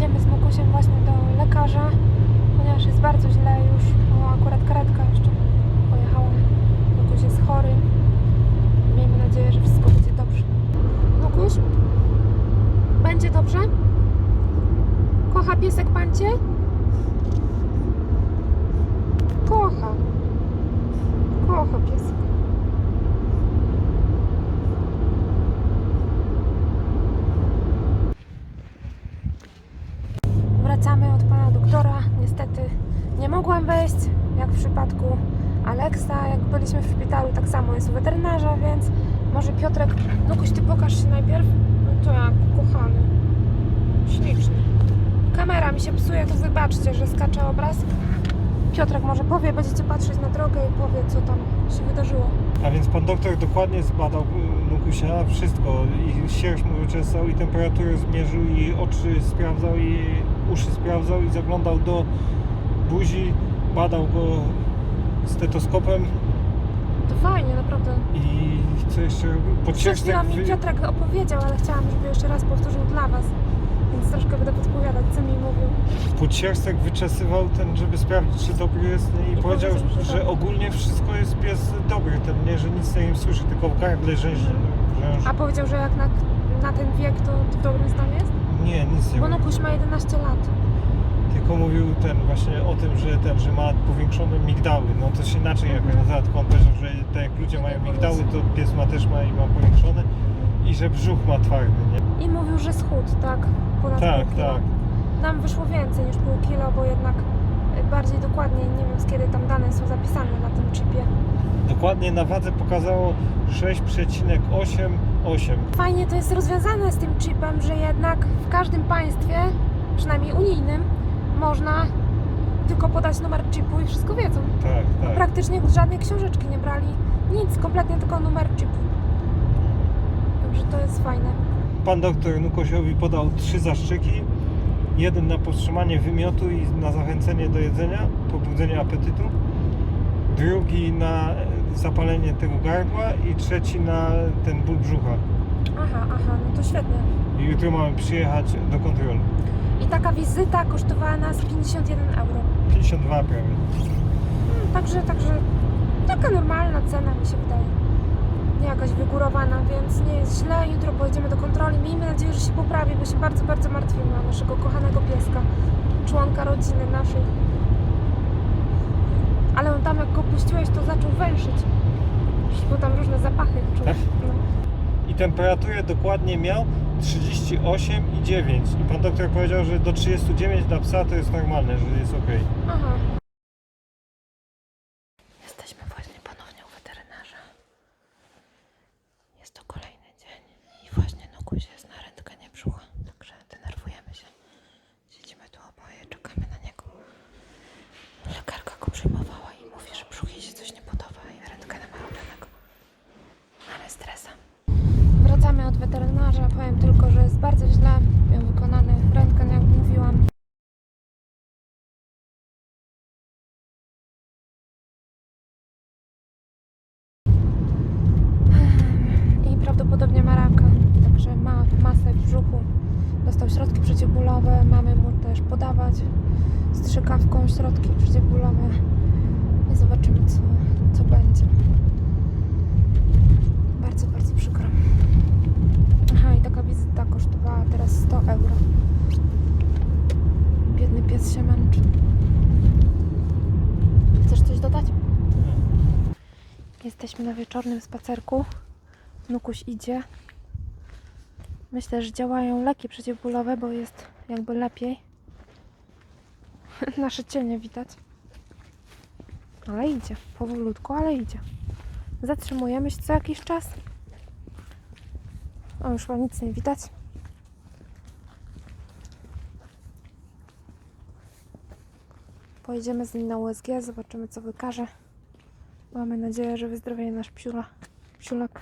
Idziemy z Mukusiem właśnie do lekarza, ponieważ jest bardzo źle już. O, akurat karetka jeszcze pojechała. Mukuś jest chory. W przypadku Aleksa. Jak byliśmy w szpitalu, tak samo jest u weterynarza, więc może Piotrek, no ty pokaż się najpierw. No to jak, kochany. Śliczny. Kamera mi się psuje, to wybaczcie, że skacze obraz. Piotrek może powie, będziecie patrzeć na drogę i powie, co tam się wydarzyło. A więc pan doktor dokładnie zbadał y, Nukusia, wszystko. I sierść mu wyczesał, i temperaturę zmierzył, i oczy sprawdzał, i uszy sprawdzał, i zaglądał do buzi, badał go stetoskopem To fajnie, naprawdę. i co jeszcze robił? Przed mi. Piotrek opowiedział, ale chciałam, żeby jeszcze raz powtórzył dla Was. Więc troszkę będę podpowiadać, co mi mówił. Podcierstek wyczesywał ten, żeby sprawdzić, czy dobry jest i, I powiedział, powiedział, że że tak. ogólnie wszystko jest pies dobry, ten nie, że nic nie słyszy, tylko w gardle rzęży. A powiedział, że jak na, na ten wiek, to w dobrym stanie jest? Nie, nic nie Bo. Nukuś ma 11 lat. Tylko mówił ten właśnie o tym, że ten, że ma powiększone migdały. No to się inaczej jakoś nazywa, tylko on powiedział, że tak jak ludzie mają migdały, to pies ma też ma i ma powiększone i że brzuch ma twardy, nie? I mówił, że schudł, tak? Ponad Tak, pół kilo. tak. Nam wyszło więcej niż pół kilo, bo jednak y, bardziej dokładnie, nie wiem z kiedy tam dane są zapisane na tym chipie. Dokładnie na wadze pokazało 6,88. Fajnie to jest rozwiązane z tym chipem, że jednak w każdym państwie, przynajmniej unijnym, można tylko podać numer chipu i wszystko wiedzą. Tak, tak. Praktycznie żadnej książeczki nie brali, nic, kompletnie tylko numer chipu. Także to jest fajne. Pan doktor Nukosiowi podał trzy zaszczyki. Jeden na powstrzymanie wymiotu i na zachęcenie do jedzenia, pobudzenie apetytu. Drugi na zapalenie tego gardła i trzeci na ten ból brzucha. Aha, aha, no to świetnie. I jutro mamy przyjechać do kontroli. I taka wizyta kosztowała nas 51 euro. 52 prawie. Hmm, Także, także taka normalna cena mi się wydaje. Nie jakaś wygórowana, więc nie jest źle. Jutro pojedziemy do kontroli. Miejmy nadzieję, że się poprawi, bo się bardzo, bardzo martwimy o naszego kochanego pieska, członka rodziny naszej. Ale on tam jak go puściłeś, to zaczął węszyć. Bo tam różne zapachy czuł. Tak? No. Temperaturę dokładnie miał 38,9. I pan doktor powiedział, że do 39 dla psa to jest normalne, że jest ok. Aha. Jesteśmy właśnie ponownie u weterynarza. Jest to kolejny dzień i właśnie Nukuś jest na rentgenie brzucha, także denerwujemy się. Siedzimy tu oboje, czekamy na niego. Lekarka go przyjmowała i mówi, że brzuch jej się coś nie podoba i rentgena ma robionego. Mamy stresa. Wracamy od weterynarza. Powiem tylko, że jest bardzo źle. Miał wykonany rentgen, jak mówiłam. i prawdopodobnie ma raka, także ma masę w brzuchu. Dostał środki przeciwbólowe, mamy mu też podawać strzykawką środki przeciwbólowe i zobaczymy co, co będzie. Bardzo, bardzo przykro. Aha, i taka wizyta kosztowała teraz 100 euro. Biedny pies się męczy. Chcesz coś dodać? Jesteśmy na wieczornym spacerku. Nukuś idzie. Myślę, że działają leki przeciwbólowe, bo jest jakby lepiej. Nasze cienie widać. Ale idzie. Powolutku, ale idzie. Zatrzymujemy się co jakiś czas. O, już chyba nic nie widać. Pojedziemy z nim na USG, zobaczymy co wykaże. Mamy nadzieję, że wyzdrowieje nasz psiula, psiulak.